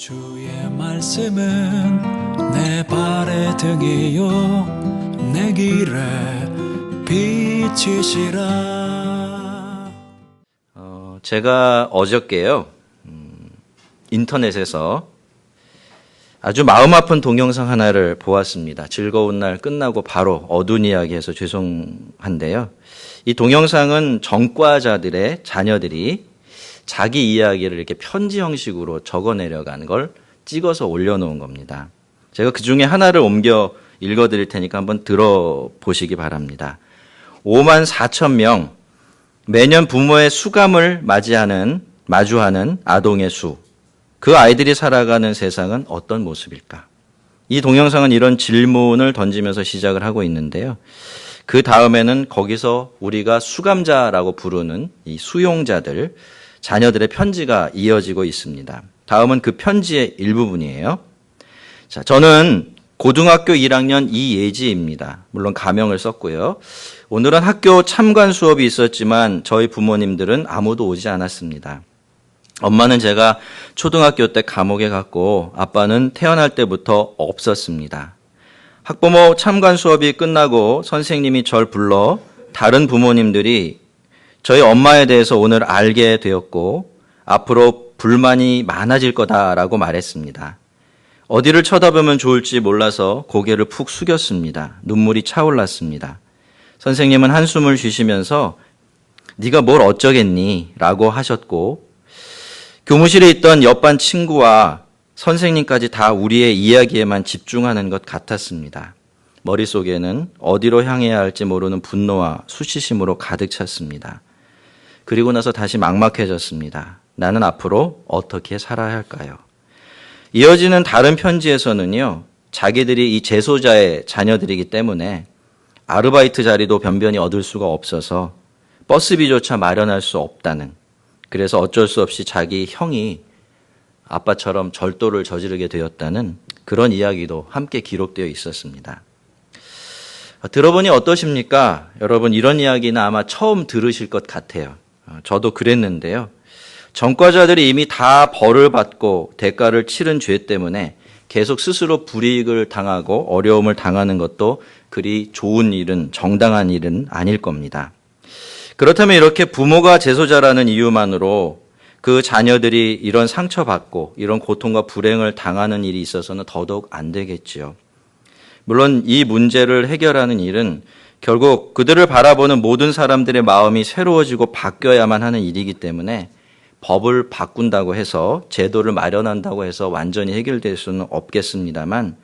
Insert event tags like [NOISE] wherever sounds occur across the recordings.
주의 말씀은 내 발의 등이요 내 길에 빛이시라 어, 제가 어저께요, 음, 인터넷에서 아주 마음 아픈 동영상 하나를 보았습니다. 즐거운 날 끝나고 바로 어두운 이야기해서 죄송한데요. 이 동영상은 전과자들의 자녀들이 자기 이야기를 이렇게 편지 형식으로 적어 내려간 걸 찍어서 올려놓은 겁니다. 제가 그 중에 하나를 옮겨 읽어드릴 테니까 한번 들어보시기 바랍니다. 5만 4천 명, 매년 부모의 수감을 맞이하는, 마주하는 아동의 수. 그 아이들이 살아가는 세상은 어떤 모습일까? 이 동영상은 이런 질문을 던지면서 시작을 하고 있는데요. 그 다음에는 거기서 우리가 수감자라고 부르는 이 수용자들, 자녀들의 편지가 이어지고 있습니다. 다음은 그 편지의 일부분이에요. 자, 저는 고등학교 1학년 이예지입니다. 물론 가명을 썼고요. 오늘은 학교 참관 수업이 있었지만 저희 부모님들은 아무도 오지 않았습니다. 엄마는 제가 초등학교 때 감옥에 갔고 아빠는 태어날 때부터 없었습니다. 학부모 참관 수업이 끝나고 선생님이 절 불러 다른 부모님들이 저희 엄마에 대해서 오늘 알게 되었고 앞으로 불만이 많아질 거다라고 말했습니다. 어디를 쳐다보면 좋을지 몰라서 고개를 푹 숙였습니다. 눈물이 차올랐습니다. 선생님은 한숨을 쉬시면서 네가 뭘 어쩌겠니? 라고 하셨고 교무실에 있던 옆반 친구와 선생님까지 다 우리의 이야기에만 집중하는 것 같았습니다. 머릿속에는 어디로 향해야 할지 모르는 분노와 수치심으로 가득 찼습니다. 그리고 나서 다시 막막해졌습니다. 나는 앞으로 어떻게 살아야 할까요? 이어지는 다른 편지에서는요, 자기들이 이 재소자의 자녀들이기 때문에 아르바이트 자리도 변변히 얻을 수가 없어서 버스비조차 마련할 수 없다는 그래서 어쩔 수 없이 자기 형이 아빠처럼 절도를 저지르게 되었다는 그런 이야기도 함께 기록되어 있었습니다. 들어보니 어떠십니까? 여러분 이런 이야기는 아마 처음 들으실 것 같아요. 저도 그랬는데요. 전과자들이 이미 다 벌을 받고 대가를 치른 죄 때문에 계속 스스로 불이익을 당하고 어려움을 당하는 것도 그리 좋은 일은 정당한 일은 아닐 겁니다. 그렇다면 이렇게 부모가 재소자라는 이유만으로 그 자녀들이 이런 상처받고 이런 고통과 불행을 당하는 일이 있어서는 더더욱 안 되겠지요. 물론 이 문제를 해결하는 일은 결국 그들을 바라보는 모든 사람들의 마음이 새로워지고 바뀌어야만 하는 일이기 때문에 법을 바꾼다고 해서 제도를 마련한다고 해서 완전히 해결될 수는 없겠습니다만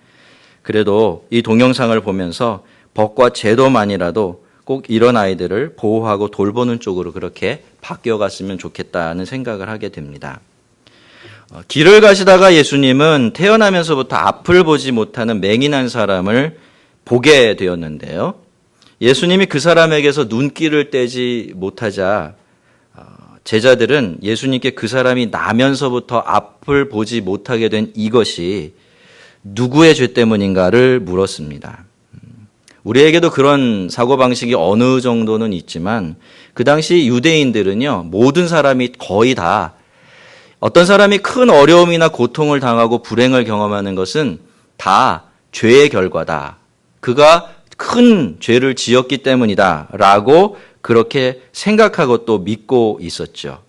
그래도 이 동영상을 보면서 법과 제도만이라도 꼭 이런 아이들을 보호하고 돌보는 쪽으로 그렇게 바뀌어 갔으면 좋겠다는 생각을 하게 됩니다. 어, 길을 가시다가 예수님은 태어나면서부터 앞을 보지 못하는 맹인한 사람을 보게 되었는데요. 예수님이 그 사람에게서 눈길을 떼지 못하자 어, 제자들은 예수님께 그 사람이 나면서부터 앞을 보지 못하게 된 이것이 누구의 죄 때문인가를 물었습니다. 우리에게도 그런 사고방식이 어느 정도는 있지만 그 당시 유대인들은요, 모든 사람이 거의 다 어떤 사람이 큰 어려움이나 고통을 당하고 불행을 경험하는 것은 다 죄의 결과다. 그가 큰 죄를 지었기 때문이다. 라고 그렇게 생각하고 또 믿고 있었죠.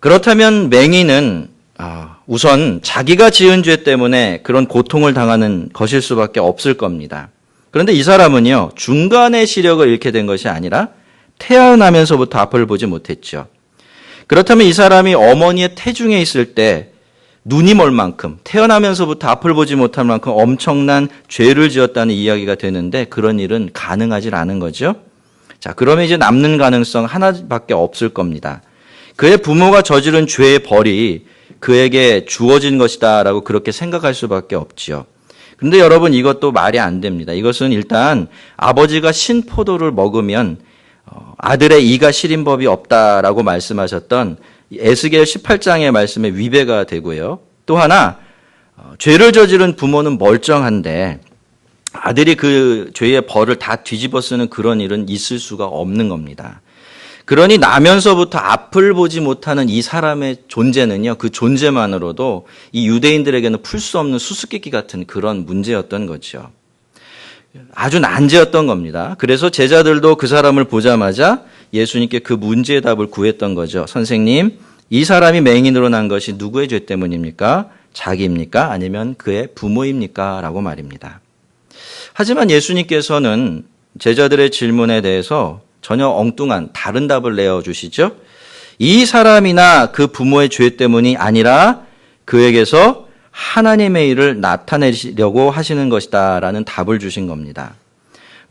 그렇다면 맹인은 아, 우선 자기가 지은 죄 때문에 그런 고통을 당하는 것일 수밖에 없을 겁니다. 그런데 이 사람은요, 중간의 시력을 잃게 된 것이 아니라 태어나면서부터 앞을 보지 못했죠. 그렇다면 이 사람이 어머니의 태중에 있을 때 눈이 멀 만큼 태어나면서부터 앞을 보지 못할 만큼 엄청난 죄를 지었다는 이야기가 되는데 그런 일은 가능하지 않은 거죠. 자, 그러면 이제 남는 가능성 하나밖에 없을 겁니다. 그의 부모가 저지른 죄의 벌이 그에게 주어진 것이다라고 그렇게 생각할 수밖에 없지요. 그런데 여러분 이것도 말이 안 됩니다. 이것은 일단 아버지가 신포도를 먹으면 어, 아들의 이가 시린 법이 없다라고 말씀하셨던 에스겔 18장의 말씀에 위배가 되고요. 또 하나 어, 죄를 저지른 부모는 멀쩡한데 아들이 그 죄의 벌을 다 뒤집어 쓰는 그런 일은 있을 수가 없는 겁니다. 그러니 나면서부터 앞을 보지 못하는 이 사람의 존재는요, 그 존재만으로도 이 유대인들에게는 풀 수 없는 수수께끼 같은 그런 문제였던 거죠. 아주 난제였던 겁니다. 그래서 제자들도 그 사람을 보자마자 예수님께 그 문제의 답을 구했던 거죠. 선생님, 이 사람이 맹인으로 난 것이 누구의 죄 때문입니까? 자기입니까? 아니면 그의 부모입니까? 라고 말입니다. 하지만 예수님께서는 제자들의 질문에 대해서 전혀 엉뚱한 다른 답을 내어주시죠. 이 사람이나 그 부모의 죄 때문이 아니라 그에게서 하나님의 일을 나타내시려고 하시는 것이다. 라는 답을 주신 겁니다.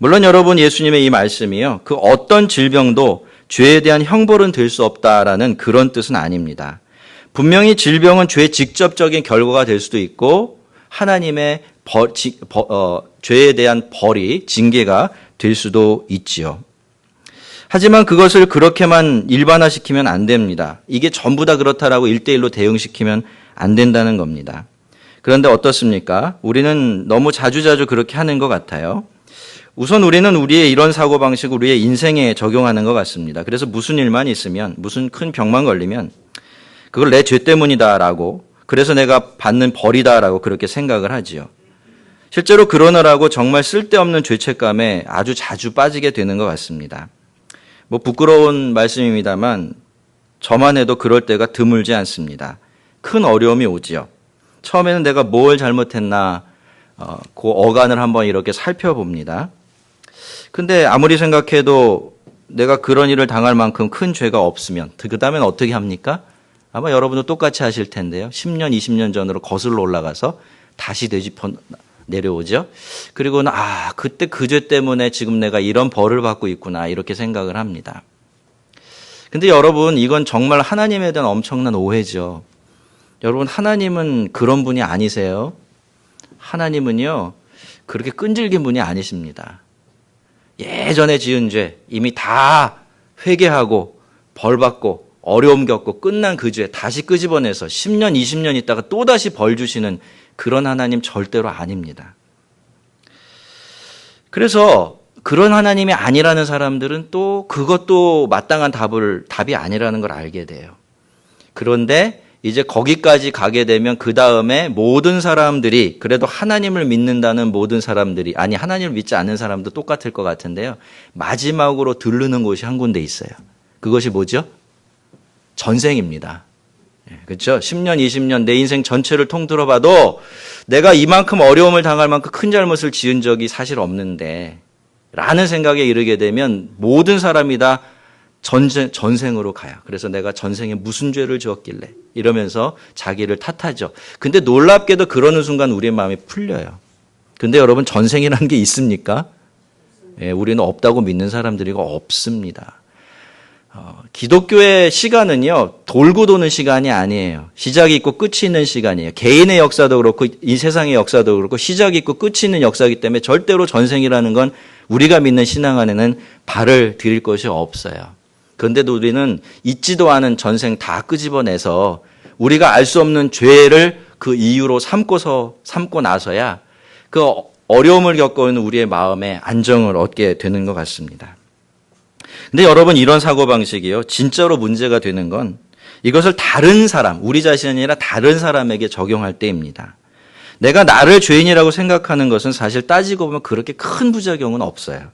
물론 여러분 예수님의 이 말씀이요. 그 어떤 질병도 죄에 대한 형벌은 될 수 없다라는 그런 뜻은 아닙니다. 분명히 질병은 죄의 직접적인 결과가 될 수도 있고 하나님의 벌, 지, 버, 어, 죄에 대한 벌이 징계가 될 수도 있지요. 하지만 그것을 그렇게만 일반화시키면 안 됩니다. 이게 전부 다 그렇다라고 일대일로 대응시키면 안 된다는 겁니다. 그런데 어떻습니까? 우리는 너무 자주자주 그렇게 하는 것 같아요. 우선 우리는 우리의 이런 사고방식 우리의 인생에 적용하는 것 같습니다. 그래서 무슨 일만 있으면, 무슨 큰 병만 걸리면, 그걸 내 죄 때문이다라고, 그래서 내가 받는 벌이다라고 그렇게 생각을 하지요. 실제로 그러느라고 정말 쓸데없는 죄책감에 아주 자주 빠지게 되는 것 같습니다. 뭐 부끄러운 말씀입니다만 저만 해도 그럴 때가 드물지 않습니다. 큰 어려움이 오지요. 처음에는 내가 뭘 잘못했나 어, 그 어간을 한번 이렇게 살펴봅니다. 근데 아무리 생각해도 내가 그런 일을 당할 만큼 큰 죄가 없으면 그 다음엔 어떻게 합니까? 아마 여러분도 똑같이 하실 텐데요. 10년, 20년 전으로 거슬러 올라가서 다시 되짚어 내려오죠. 그리고는 아 그때 그 죄 때문에 지금 내가 이런 벌을 받고 있구나 이렇게 생각을 합니다. 근데 여러분 이건 정말 하나님에 대한 엄청난 오해죠. 여러분 하나님은 그런 분이 아니세요. 하나님은요 그렇게 끈질긴 분이 아니십니다. 예전에 지은 죄 이미 다 회개하고 벌 받고 어려움 겪고 끝난 그 죄 다시 끄집어내서 10년, 20년 있다가 또다시 벌 주시는 그런 하나님 절대로 아닙니다. 그래서 그런 하나님이 아니라는 사람들은 또 그것도 마땅한 답을 답이 아니라는 걸 알게 돼요. 그런데 이제 거기까지 가게 되면 그 다음에 모든 사람들이 그래도 하나님을 믿는다는 모든 사람들이 아니 하나님을 믿지 않는 사람도 똑같을 것 같은데요. 마지막으로 들르는 곳이 한 군데 있어요. 그것이 뭐죠? 전생입니다. 그렇죠? 10년, 20년 내 인생 전체를 통틀어 봐도 내가 이만큼 어려움을 당할 만큼 큰 잘못을 지은 적이 사실 없는데 라는 생각에 이르게 되면 모든 사람이 다 전생, 전생으로 가요. 그래서 내가 전생에 무슨 죄를 지었길래 이러면서 자기를 탓하죠. 근데 놀랍게도 그러는 순간 우리의 마음이 풀려요. 근데 여러분 전생이라는 게 있습니까? 예, 우리는 없다고 믿는 사람들이 없습니다. 어, 기독교의 시간은요, 돌고 도는 시간이 아니에요. 시작이 있고 끝이 있는 시간이에요. 개인의 역사도 그렇고, 이 세상의 역사도 그렇고, 시작이 있고 끝이 있는 역사이기 때문에 절대로 전생이라는 건 우리가 믿는 신앙 안에는 발을 들일 것이 없어요. 그런데도 우리는 있지도 않은 전생 다 끄집어내서 우리가 알 수 없는 죄를 그 이유로 삼고서, 삼고 나서야 그 어려움을 겪고 있는 우리의 마음에 안정을 얻게 되는 것 같습니다. 근데 여러분 이런 사고 방식이요. 진짜로 문제가 되는 건 이것을 다른 사람, 우리 자신이 아니라 다른 사람에게 적용할 때입니다. 내가 나를 죄인이라고 생각하는 것은 사실 따지고 보면 그렇게 큰 부작용은 없어요.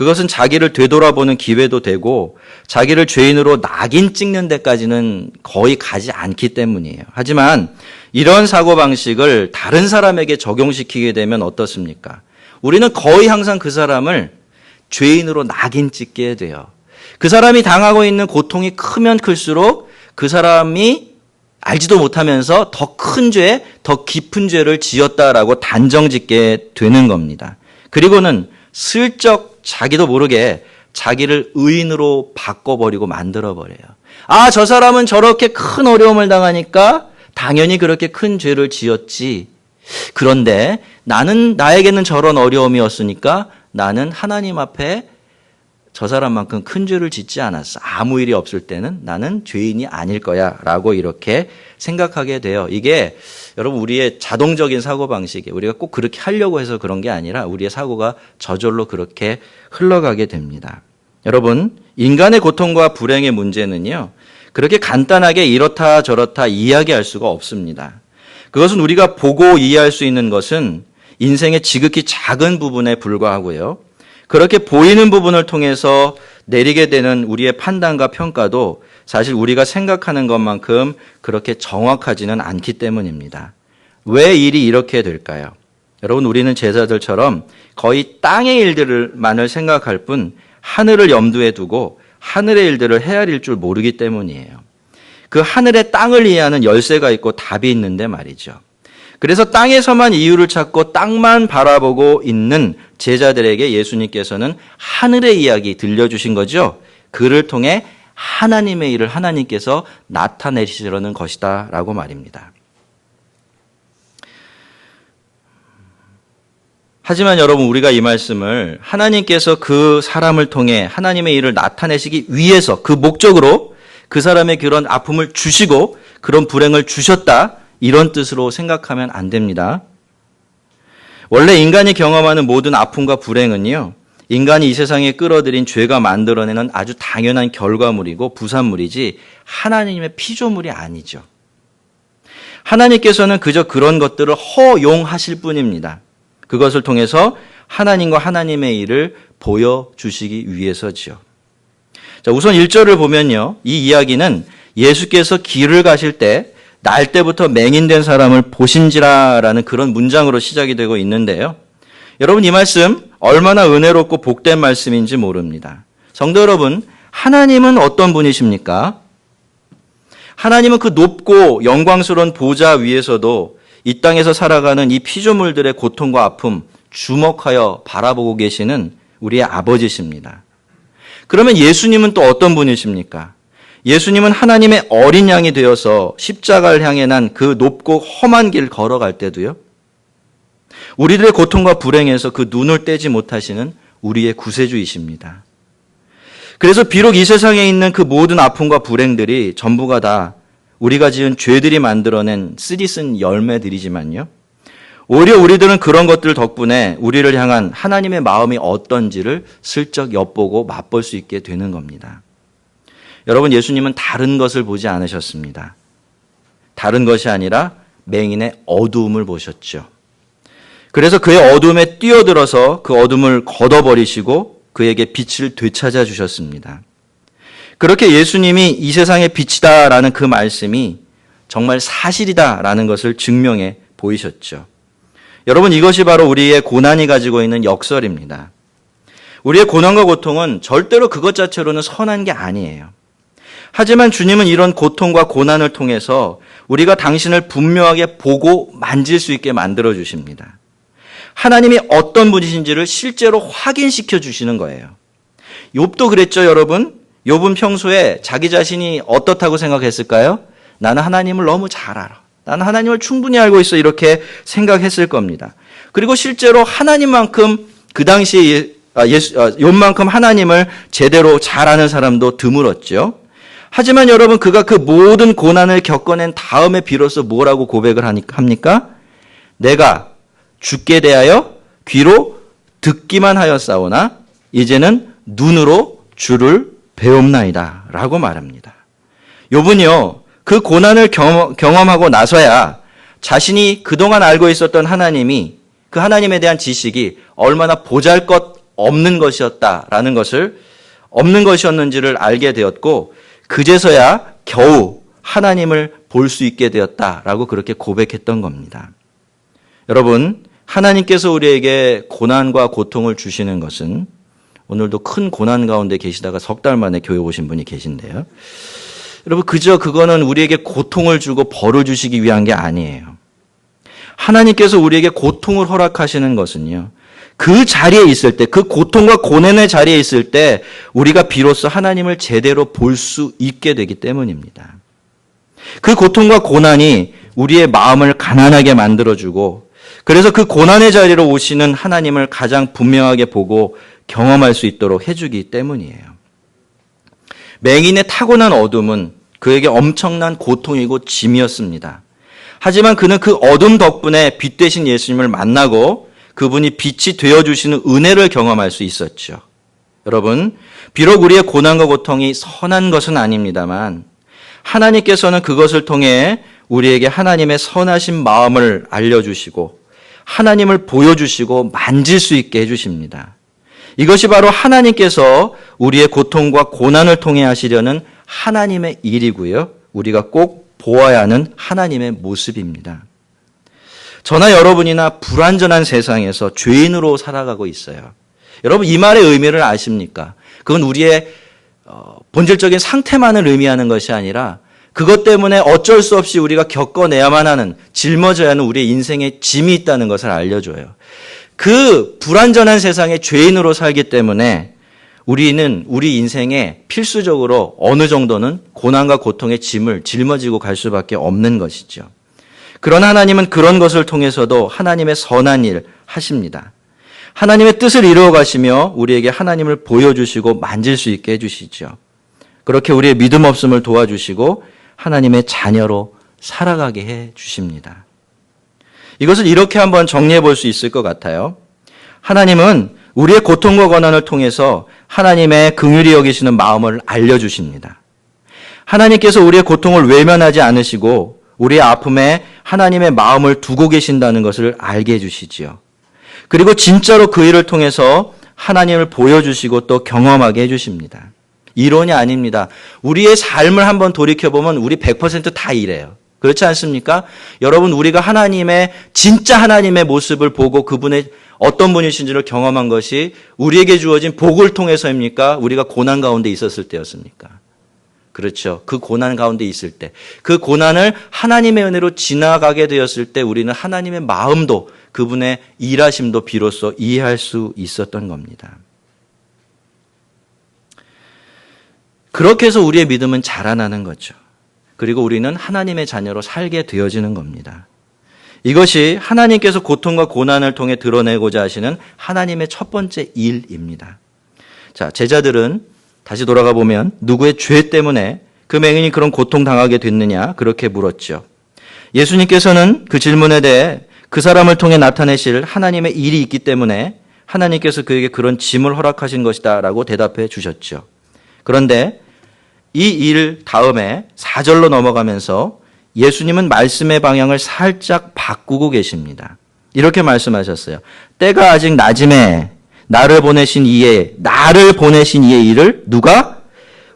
그것은 자기를 되돌아보는 기회도 되고 자기를 죄인으로 낙인 찍는 데까지는 거의 가지 않기 때문이에요. 하지만 이런 사고방식을 다른 사람에게 적용시키게 되면 어떻습니까? 우리는 거의 항상 그 사람을 죄인으로 낙인 찍게 돼요. 그 사람이 당하고 있는 고통이 크면 클수록 그 사람이 알지도 못하면서 더 큰 죄, 더 깊은 죄를 지었다라고 단정 짓게 되는 겁니다. 그리고는 슬쩍 자기도 모르게 자기를 의인으로 바꿔버리고 만들어버려요. 아, 저 사람은 저렇게 큰 어려움을 당하니까 당연히 그렇게 큰 죄를 지었지. 그런데 나는, 나에게는 저런 어려움이었으니까 나는 하나님 앞에 저 사람만큼 큰 죄를 짓지 않았어. 아무 일이 없을 때는 나는 죄인이 아닐 거야. 라고 이렇게 생각하게 돼요. 이게 여러분 우리의 자동적인 사고방식이에요. 우리가 꼭 그렇게 하려고 해서 그런 게 아니라 우리의 사고가 저절로 그렇게 흘러가게 됩니다. 여러분, 인간의 고통과 불행의 문제는요, 그렇게 간단하게 이렇다 저렇다 이야기할 수가 없습니다. 그것은 우리가 보고 이해할 수 있는 것은 인생의 지극히 작은 부분에 불과하고요. 그렇게 보이는 부분을 통해서 내리게 되는 우리의 판단과 평가도 사실 우리가 생각하는 것만큼 그렇게 정확하지는 않기 때문입니다. 왜 일이 이렇게 될까요? 여러분, 우리는 제자들처럼 거의 땅의 일들만을 생각할 뿐 하늘을 염두에 두고 하늘의 일들을 헤아릴 줄 모르기 때문이에요. 그 하늘의 땅을 이해하는 열쇠가 있고 답이 있는데 말이죠. 그래서 땅에서만 이유를 찾고 땅만 바라보고 있는 제자들에게 예수님께서는 하늘의 이야기 들려주신 거죠. 그를 통해 하나님의 일을 하나님께서 나타내시려는 것이다. 라고 말입니다. 하지만 여러분, 우리가 이 말씀을 하나님께서 그 사람을 통해 하나님의 일을 나타내시기 위해서 그 목적으로 그 사람의 그런 아픔을 주시고 그런 불행을 주셨다. 이런 뜻으로 생각하면 안 됩니다. 원래 인간이 경험하는 모든 아픔과 불행은요, 인간이 이 세상에 끌어들인 죄가 만들어내는 아주 당연한 결과물이고 부산물이지 하나님의 피조물이 아니죠. 하나님께서는 그저 그런 것들을 허용하실 뿐입니다. 그것을 통해서 하나님과 하나님의 일을 보여주시기 위해서지요. 자, 우선 1절을 보면요. 이 이야기는 예수께서 길을 가실 때 날 때부터 맹인된 사람을 보신지라라는 그런 문장으로 시작이 되고 있는데요. 여러분 이 말씀 얼마나 은혜롭고 복된 말씀인지 모릅니다. 성도 여러분, 하나님은 어떤 분이십니까? 하나님은 그 높고 영광스러운 보좌 위에서도 이 땅에서 살아가는 이 피조물들의 고통과 아픔 주목하여 바라보고 계시는 우리의 아버지십니다. 그러면 예수님은 또 어떤 분이십니까? 예수님은 하나님의 어린 양이 되어서 십자가를 향해 난 그 높고 험한 길 걸어갈 때도요. 우리들의 고통과 불행에서 그 눈을 떼지 못하시는 우리의 구세주이십니다. 그래서 비록 이 세상에 있는 그 모든 아픔과 불행들이 전부가 다 우리가 지은 죄들이 만들어낸 쓰디쓴 열매들이지만요. 오히려 우리들은 그런 것들 덕분에 우리를 향한 하나님의 마음이 어떤지를 슬쩍 엿보고 맛볼 수 있게 되는 겁니다. 여러분, 예수님은 다른 것을 보지 않으셨습니다. 다른 것이 아니라 맹인의 어두움을 보셨죠. 그래서 그의 어둠에 뛰어들어서 그 어둠을 걷어버리시고 그에게 빛을 되찾아 주셨습니다. 그렇게 예수님이 이 세상의 빛이다라는 그 말씀이 정말 사실이다라는 것을 증명해 보이셨죠. 여러분 이것이 바로 우리의 고난이 가지고 있는 역설입니다. 우리의 고난과 고통은 절대로 그것 자체로는 선한 게 아니에요. 하지만 주님은 이런 고통과 고난을 통해서 우리가 당신을 분명하게 보고 만질 수 있게 만들어 주십니다. 하나님이 어떤 분이신지를 실제로 확인시켜 주시는 거예요. 욥도 그랬죠, 여러분. 욥은 평소에 자기 자신이 어떻다고 생각했을까요? 나는 하나님을 너무 잘 알아. 나는 하나님을 충분히 알고 있어. 이렇게 생각했을 겁니다. 그리고 실제로 하나님만큼 그 당시에 예수, 욥만큼 하나님을 제대로 잘 아는 사람도 드물었죠. 하지만 여러분 그가 그 모든 고난을 겪어낸 다음에 비로소 뭐라고 고백을 합니까? 내가 죽게 대하여 귀로 듣기만 하였사오나 이제는 눈으로 주를 배움나이다 라고 말합니다. 요분요 그 고난을 경험하고 나서야 자신이 그동안 알고 있었던 하나님이 그 하나님에 대한 지식이 얼마나 보잘 것 없는 것이었다라는 것을 없는 것이었는지를 알게 되었고 그제서야 겨우 하나님을 볼 수 있게 되었다라고 그렇게 고백했던 겁니다. 여러분, 하나님께서 우리에게 고난과 고통을 주시는 것은 오늘도 큰 고난 가운데 계시다가 석 달 만에 교회 오신 분이 계신데요. 여러분, 그저 그거는 우리에게 고통을 주고 벌을 주시기 위한 게 아니에요. 하나님께서 우리에게 고통을 허락하시는 것은요. 그 자리에 있을 때, 그 고통과 고난의 자리에 있을 때, 우리가 비로소 하나님을 제대로 볼 수 있게 되기 때문입니다. 그 고통과 고난이 우리의 마음을 가난하게 만들어주고, 그래서 그 고난의 자리로 오시는 하나님을 가장 분명하게 보고 경험할 수 있도록 해주기 때문이에요. 맹인의 타고난 어둠은 그에게 엄청난 고통이고 짐이었습니다. 하지만 그는 그 어둠 덕분에 빛 대신 예수님을 만나고 그분이 빛이 되어 주시는 은혜를 경험할 수 있었죠. 여러분, 비록 우리의 고난과 고통이 선한 것은 아닙니다만 하나님께서는 그것을 통해 우리에게 하나님의 선하신 마음을 알려 주시고 하나님을 보여 주시고 만질 수 있게 해 주십니다. 이것이 바로 하나님께서 우리의 고통과 고난을 통해 하시려는 하나님의 일이고요. 우리가 꼭 보아야 하는 하나님의 모습입니다. 저나 여러분이나 불완전한 세상에서 죄인으로 살아가고 있어요. 여러분 이 말의 의미를 아십니까? 그건 우리의 어, 본질적인 상태만을 의미하는 것이 아니라 그것 때문에 어쩔 수 없이 우리가 겪어내야만 하는 짊어져야 하는 우리의 인생의 짐이 있다는 것을 알려줘요. 그 불완전한 세상에 죄인으로 살기 때문에 우리는 우리 인생에 필수적으로 어느 정도는 고난과 고통의 짐을 짊어지고 갈 수밖에 없는 것이죠. 그러나 하나님은 그런 것을 통해서도 하나님의 선한 일 하십니다. 하나님의 뜻을 이루어 가시며 우리에게 하나님을 보여주시고 만질 수 있게 해주시죠. 그렇게 우리의 믿음 없음을 도와주시고 하나님의 자녀로 살아가게 해 주십니다. 이것을 이렇게 한번 정리해 볼 수 있을 것 같아요. 하나님은 우리의 고통과 고난을 통해서 하나님의 긍휼히 여기시는 마음을 알려 주십니다. 하나님께서 우리의 고통을 외면하지 않으시고 우리의 아픔에 하나님의 마음을 두고 계신다는 것을 알게 해주시지요. 그리고 진짜로 그 일을 통해서 하나님을 보여주시고 또 경험하게 해주십니다. 이론이 아닙니다. 우리의 삶을 한번 돌이켜보면 우리 100%다 이래요. 그렇지 않습니까? 여러분, 우리가 하나님의, 진짜 하나님의 모습을 보고 그분의 어떤 분이신지를 경험한 것이 우리에게 주어진 복을 통해서입니까? 우리가 고난 가운데 있었을 때였습니까? 그렇죠. 그 고난 가운데 있을 때. 그 고난을 하나님의 은혜로 지나가게 되었을 때 우리는 하나님의 마음도 그분의 일하심도 비로소 이해할 수 있었던 겁니다. 그렇게 해서 우리의 믿음은 자라나는 거죠. 그리고 우리는 하나님의 자녀로 살게 되어지는 겁니다. 이것이 하나님께서 고통과 고난을 통해 드러내고자 하시는 하나님의 첫 번째 일입니다. 자, 제자들은 다시 돌아가 보면 누구의 죄 때문에 그 맹인이 그런 고통 당하게 됐느냐 그렇게 물었죠. 예수님께서는 그 질문에 대해 그 사람을 통해 나타내실 하나님의 일이 있기 때문에 하나님께서 그에게 그런 짐을 허락하신 것이다 라고 대답해 주셨죠. 그런데 이 일 다음에 4절로 넘어가면서 예수님은 말씀의 방향을 살짝 바꾸고 계십니다. 이렇게 말씀하셨어요. 때가 아직 낮음에 나를 보내신 이의 나를 보내신 이의 일을 누가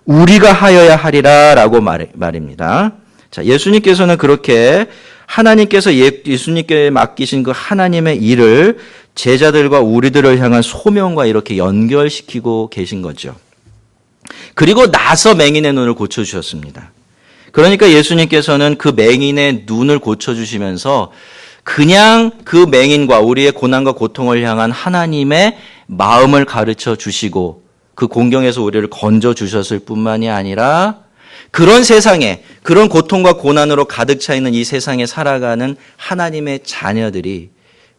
우리가 하여야 하리라라고 말, 말입니다. 자, 예수님께서는 그렇게 하나님께서 예, 예수님께 맡기신 그 하나님의 일을 제자들과 우리들을 향한 소명과 이렇게 연결시키고 계신 거죠. 그리고 나서 맹인의 눈을 고쳐주셨습니다. 그러니까 예수님께서는 그 맹인의 눈을 고쳐주시면서 그냥 그 맹인과 우리의 고난과 고통을 향한 하나님의 마음을 가르쳐 주시고 그 공경에서 우리를 건져 주셨을 뿐만이 아니라 그런 세상에 그런 고통과 고난으로 가득 차 있는 이 세상에 살아가는 하나님의 자녀들이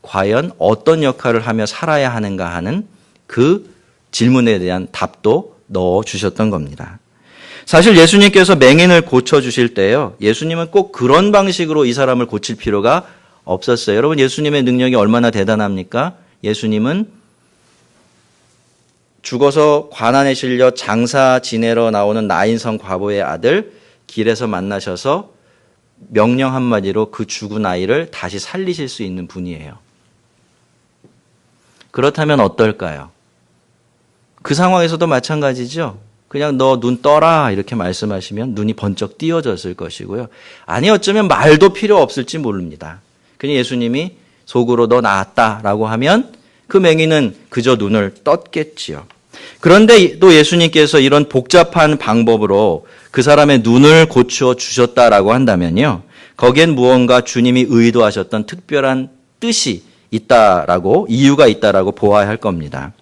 과연 어떤 역할을 하며 살아야 하는가 하는 그 질문에 대한 답도 넣어 주셨던 겁니다. 사실 예수님께서 맹인을 고쳐 주실 때요. 예수님은 꼭 그런 방식으로 이 사람을 고칠 필요가 없었어요. 여러분 예수님의 능력이 얼마나 대단합니까? 예수님은 죽어서 관안에 실려 장사 지내러 나오는 나인성 과부의 아들 길에서 만나셔서 명령 한마디로 그 죽은 아이를 다시 살리실 수 있는 분이에요. 그렇다면 어떨까요? 그 상황에서도 마찬가지죠. 그냥 너 눈 떠라 이렇게 말씀하시면 눈이 번쩍 띄어졌을 것이고요. 아니 어쩌면 말도 필요 없을지 모릅니다. 그냥 예수님이 속으로 너 나았다라고 하면 그 맹인은 그저 눈을 떴겠지요. 그런데 또 예수님께서 이런 복잡한 방법으로 그 사람의 눈을 고쳐 주셨다라고 한다면요. 거기엔 무언가 주님이 의도하셨던 특별한 뜻이 있다라고 이유가 있다라고 보아야 할 겁니다.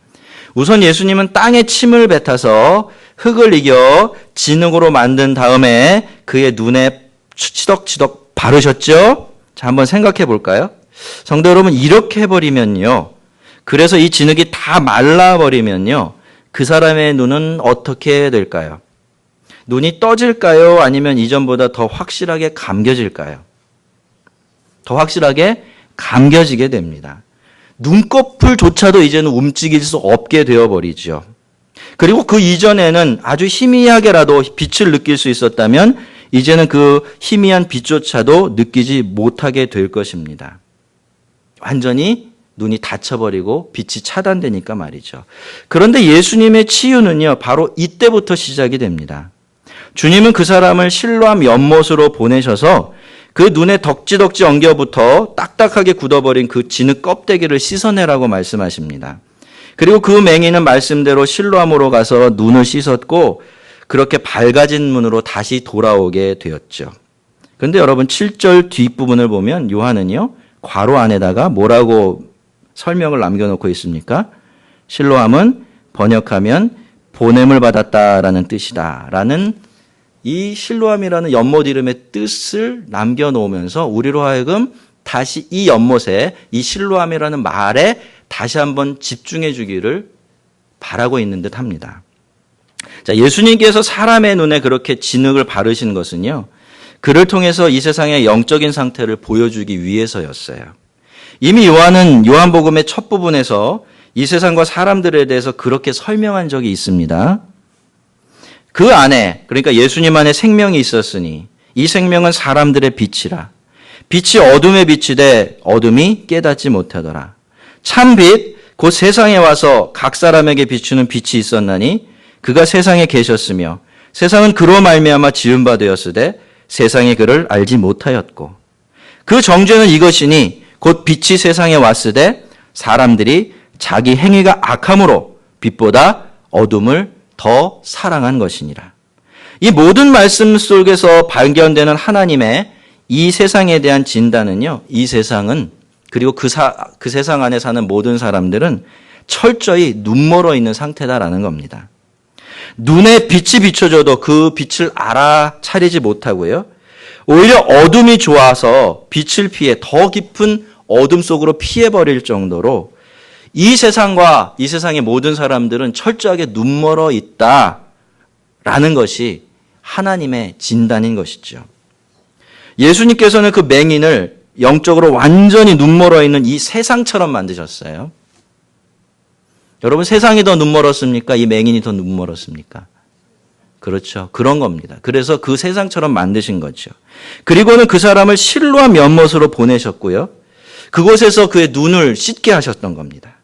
우선 예수님은 땅에 침을 뱉어서 흙을 이겨 진흙으로 만든 다음에 그의 눈에 치덕치덕 바르셨죠? 자, 한번 생각해 볼까요? 성도 여러분, 이렇게 해버리면요. 그래서 이 진흙이 다 말라버리면요. 그 사람의 눈은 어떻게 될까요? 눈이 떠질까요? 아니면 이전보다 더 확실하게 감겨질까요? 더 확실하게 감겨지게 됩니다. 눈꺼풀조차도 이제는 움직일 수 없게 되어버리죠. 그리고 그 이전에는 아주 희미하게라도 빛을 느낄 수 있었다면 이제는 그 희미한 빛조차도 느끼지 못하게 될 것입니다. 완전히 눈이 닫혀버리고 빛이 차단되니까 말이죠. 그런데 예수님의 치유는요, 바로 이때부터 시작이 됩니다. 주님은 그 사람을 실로암 연못으로 보내셔서 그 눈에 덕지덕지 엉겨부터 딱딱하게 굳어버린 그 진흙 껍데기를 씻어내라고 말씀하십니다. 그리고 그 맹인은 말씀대로 실로암으로 가서 눈을 씻었고 그렇게 밝아진 문으로 다시 돌아오게 되었죠. 근데 여러분 7절 뒷부분을 보면 요한은요. 괄호 안에다가 뭐라고 설명을 남겨놓고 있습니까? 실로암은 번역하면 보냄을 받았다라는 뜻이다라는 이 실로암이라는 연못 이름의 뜻을 남겨놓으면서 우리로 하여금 다시 이 연못에 이 실로암이라는 말에 다시 한번 집중해 주기를 바라고 있는 듯 합니다. 자, 예수님께서 사람의 눈에 그렇게 진흙을 바르신 것은요, 그를 통해서 이 세상의 영적인 상태를 보여주기 위해서였어요. 이미 요한은 요한복음의 첫 부분에서 이 세상과 사람들에 대해서 그렇게 설명한 적이 있습니다. 그 안에, 그러니까 예수님 안에 생명이 있었으니 이 생명은 사람들의 빛이라. 빛이 어둠에 비치되 어둠이 깨닫지 못하더라. 참 빛, 곧 세상에 와서 각 사람에게 비추는 빛이 있었나니 그가 세상에 계셨으며 세상은 그로 말미암아 지은 바 되었으되 세상이 그를 알지 못하였고 그 정죄는 이것이니 곧 빛이 세상에 왔으되 사람들이 자기 행위가 악함으로 빛보다 어둠을 더 사랑한 것이니라. 이 모든 말씀 속에서 발견되는 하나님의 이 세상에 대한 진단은요, 이 세상은 그리고 그, 사, 그 세상 안에 사는 모든 사람들은 철저히 눈멀어 있는 상태다라는 겁니다. 눈에 빛이 비춰져도 그 빛을 알아차리지 못하고요. 오히려 어둠이 좋아서 빛을 피해 더 깊은 어둠 속으로 피해버릴 정도로 이 세상과 이 세상의 모든 사람들은 철저하게 눈멀어 있다라는 것이 하나님의 진단인 것이죠. 예수님께서는 그 맹인을 영적으로 완전히 눈멀어 있는 이 세상처럼 만드셨어요. 여러분 세상이 더 눈멀었습니까? 이 맹인이 더 눈멀었습니까? 그렇죠. 그런 겁니다. 그래서 그 세상처럼 만드신 거죠. 그리고는 그 사람을 실로한 면못으로 보내셨고요. 그곳에서 그의 눈을 씻게 하셨던 겁니다.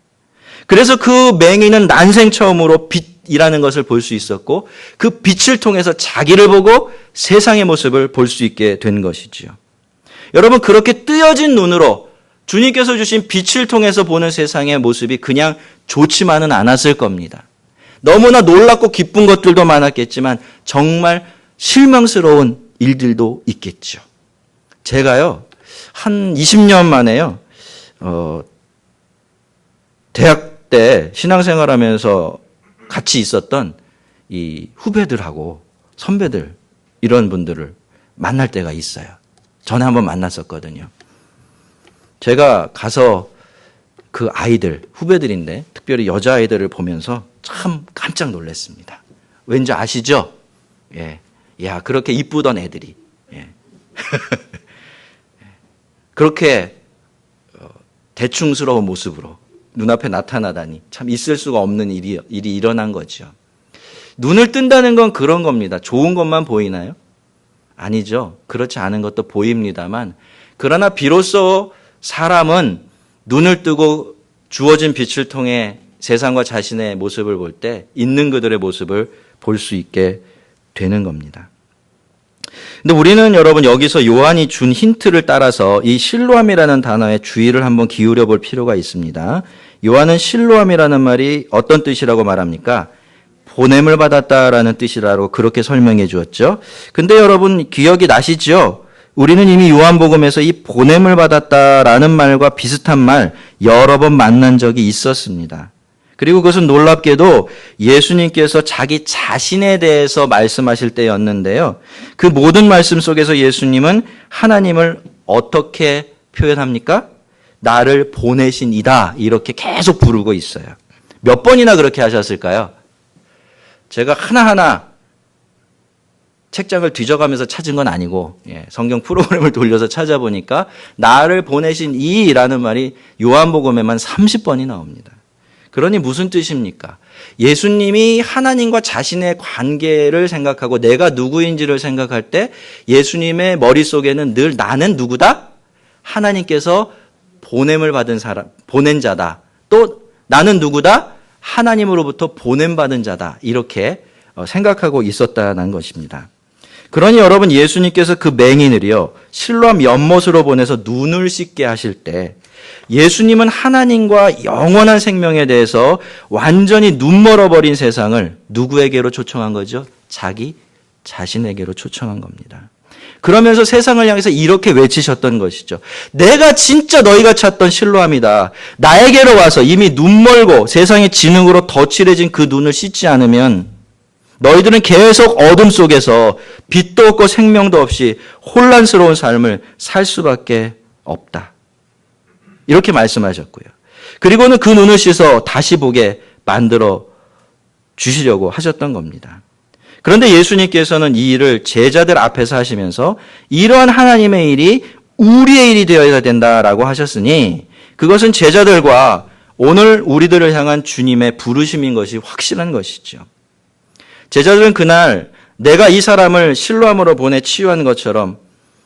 그래서 그 맹인은 난생 처음으로 빛이라는 것을 볼 수 있었고 그 빛을 통해서 자기를 보고 세상의 모습을 볼 수 있게 된 것이지요. 여러분 그렇게 뜨여진 눈으로 주님께서 주신 빛을 통해서 보는 세상의 모습이 그냥 좋지만은 않았을 겁니다. 너무나 놀랍고 기쁜 것들도 많았겠지만 정말 실망스러운 일들도 있겠죠. 제가요, 한 20년 만에요, 어, 대학 때 신앙생활 하면서 같이 있었던 이 후배들하고 선배들, 이런 분들을 만날 때가 있어요. 전에 한번 만났었거든요. 제가 가서 그 아이들, 후배들인데, 특별히 여자아이들을 보면서 참 깜짝 놀랐습니다. 왠지 아시죠? 예. 야, 그렇게 이쁘던 애들이. 예. [LAUGHS] 그렇게 어, 대충스러운 모습으로 눈앞에 나타나다니 참 있을 수가 없는 일이, 일이 일어난 거죠. 눈을 뜬다는 건 그런 겁니다. 좋은 것만 보이나요? 아니죠. 그렇지 않은 것도 보입니다만, 그러나 비로소 사람은 눈을 뜨고 주어진 빛을 통해 세상과 자신의 모습을 볼 때 있는 그들의 모습을 볼 수 있게 되는 겁니다. 근데 우리는 여러분 여기서 요한이 준 힌트를 따라서 이 실로함이라는 단어에 주의를 한번 기울여 볼 필요가 있습니다. 요한은 실로함이라는 말이 어떤 뜻이라고 말합니까? 보냄을 받았다라는 뜻이라고 그렇게 설명해 주었죠. 근데 여러분 기억이 나시죠? 우리는 이미 요한복음에서 이 보냄을 받았다라는 말과 비슷한 말 여러 번 만난 적이 있었습니다. 그리고 그것은 놀랍게도 예수님께서 자기 자신에 대해서 말씀하실 때였는데요. 그 모든 말씀 속에서 예수님은 하나님을 어떻게 표현합니까? 나를 보내신 이다. 이렇게 계속 부르고 있어요. 몇 번이나 그렇게 하셨을까요? 제가 하나하나 책장을 뒤져가면서 찾은 건 아니고 예, 성경 프로그램을 [LAUGHS] 돌려서 찾아보니까 나를 보내신 이라는 말이 요한복음에만 30번이 나옵니다. 그러니 무슨 뜻입니까? 예수님이 하나님과 자신의 관계를 생각하고 내가 누구인지를 생각할 때 예수님의 머릿속에는 늘 나는 누구다? 하나님께서 보냄을 받은 사람, 보낸 자다. 또 나는 누구다? 하나님으로부터 보냄받은 자다. 이렇게 어, 생각하고 있었다는 것입니다. 그러니 여러분 예수님께서 그 맹인을요 실로암 연못으로 보내서 눈을 씻게 하실 때 예수님은 하나님과 영원한 생명에 대해서 완전히 눈 멀어버린 세상을 누구에게로 초청한 거죠? 자기 자신에게로 초청한 겁니다. 그러면서 세상을 향해서 이렇게 외치셨던 것이죠. 내가 진짜 너희가 찾던 실로함이다. 나에게로 와서 이미 눈 멀고 세상의 지능으로 덧칠해진 그 눈을 씻지 않으면 너희들은 계속 어둠 속에서 빛도 없고 생명도 없이 혼란스러운 삶을 살 수밖에 없다. 이렇게 말씀하셨고요. 그리고는 그 눈을 씻어 다시 보게 만들어 주시려고 하셨던 겁니다. 그런데 예수님께서는 이 일을 제자들 앞에서 하시면서 이러한 하나님의 일이 우리의 일이 되어야 된다라고 하셨으니 그것은 제자들과 오늘 우리들을 향한 주님의 부르심인 것이 확실한 것이죠. 제자들은 그날 내가 이 사람을 실로함으로 보내 치유한 것처럼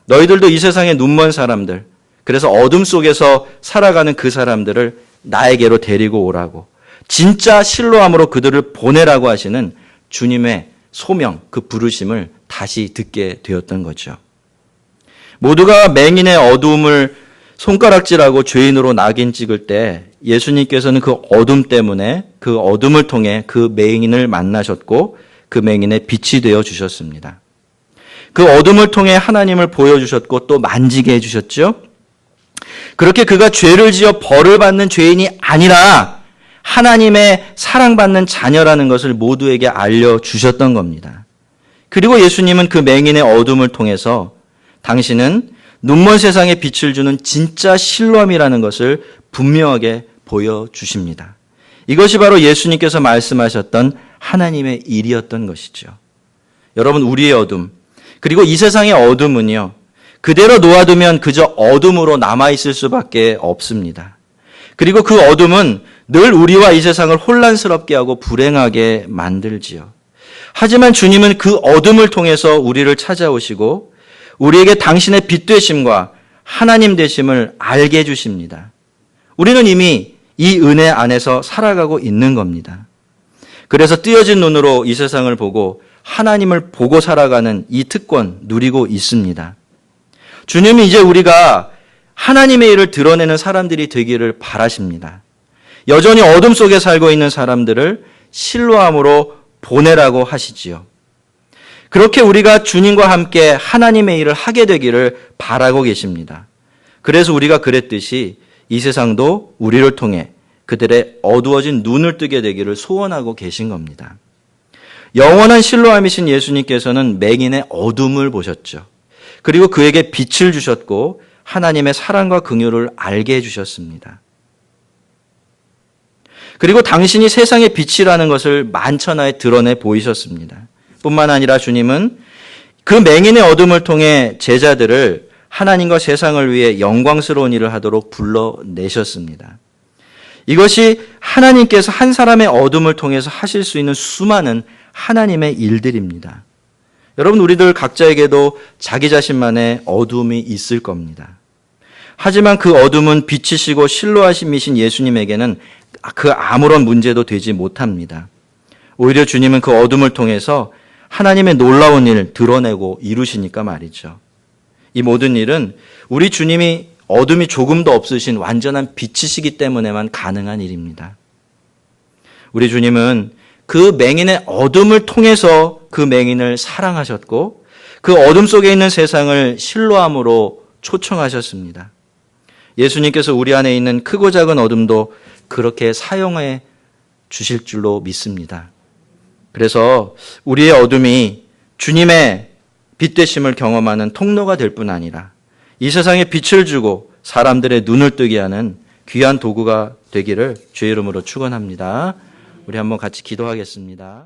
너희들도 이 세상의 눈먼 사람들, 그래서 어둠 속에서 살아가는 그 사람들을 나에게로 데리고 오라고 진짜 실로함으로 그들을 보내라고 하시는 주님의 소명, 그 부르심을 다시 듣게 되었던 거죠. 모두가 맹인의 어둠을 손가락질하고 죄인으로 낙인 찍을 때 예수님께서는 그 어둠 때문에 그 어둠을 통해 그 맹인을 만나셨고 그 맹인의 빛이 되어 주셨습니다. 그 어둠을 통해 하나님을 보여주셨고 또 만지게 해주셨죠. 그렇게 그가 죄를 지어 벌을 받는 죄인이 아니라 하나님의 사랑받는 자녀라는 것을 모두에게 알려주셨던 겁니다. 그리고 예수님은 그 맹인의 어둠을 통해서 당신은 눈먼 세상에 빛을 주는 진짜 실로함이라는 것을 분명하게 보여주십니다. 이것이 바로 예수님께서 말씀하셨던 하나님의 일이었던 것이죠. 여러분, 우리의 어둠, 그리고 이 세상의 어둠은요, 그대로 놓아두면 그저 어둠으로 남아있을 수밖에 없습니다. 그리고 그 어둠은 늘 우리와 이 세상을 혼란스럽게 하고 불행하게 만들지요. 하지만 주님은 그 어둠을 통해서 우리를 찾아오시고 우리에게 당신의 빛 되심과 하나님 되심을 알게 해주십니다. 우리는 이미 이 은혜 안에서 살아가고 있는 겁니다. 그래서 띄어진 눈으로 이 세상을 보고 하나님을 보고 살아가는 이 특권 누리고 있습니다. 주님이 이제 우리가 하나님의 일을 드러내는 사람들이 되기를 바라십니다. 여전히 어둠 속에 살고 있는 사람들을 실로함으로 보내라고 하시지요. 그렇게 우리가 주님과 함께 하나님의 일을 하게 되기를 바라고 계십니다. 그래서 우리가 그랬듯이 이 세상도 우리를 통해 그들의 어두워진 눈을 뜨게 되기를 소원하고 계신 겁니다. 영원한 실로함이신 예수님께서는 맹인의 어둠을 보셨죠. 그리고 그에게 빛을 주셨고 하나님의 사랑과 긍휼을 알게 해 주셨습니다. 그리고 당신이 세상의 빛이라는 것을 만천하에 드러내 보이셨습니다. 뿐만 아니라 주님은 그 맹인의 어둠을 통해 제자들을 하나님과 세상을 위해 영광스러운 일을 하도록 불러내셨습니다. 이것이 하나님께서 한 사람의 어둠을 통해서 하실 수 있는 수많은 하나님의 일들입니다. 여러분, 우리들 각자에게도 자기 자신만의 어둠이 있을 겁니다. 하지만 그 어둠은 빛이시고 실로하심이신 예수님에게는 그 아무런 문제도 되지 못합니다. 오히려 주님은 그 어둠을 통해서 하나님의 놀라운 일 드러내고 이루시니까 말이죠. 이 모든 일은 우리 주님이 어둠이 조금도 없으신 완전한 빛이시기 때문에만 가능한 일입니다. 우리 주님은 그 맹인의 어둠을 통해서 그 맹인을 사랑하셨고 그 어둠 속에 있는 세상을 실로함으로 초청하셨습니다. 예수님께서 우리 안에 있는 크고 작은 어둠도 그렇게 사용해 주실 줄로 믿습니다. 그래서 우리의 어둠이 주님의 빛 되심을 경험하는 통로가 될 뿐 아니라 이 세상에 빛을 주고 사람들의 눈을 뜨게 하는 귀한 도구가 되기를 주의 이름으로 축원합니다. 우리 한번 같이 기도하겠습니다.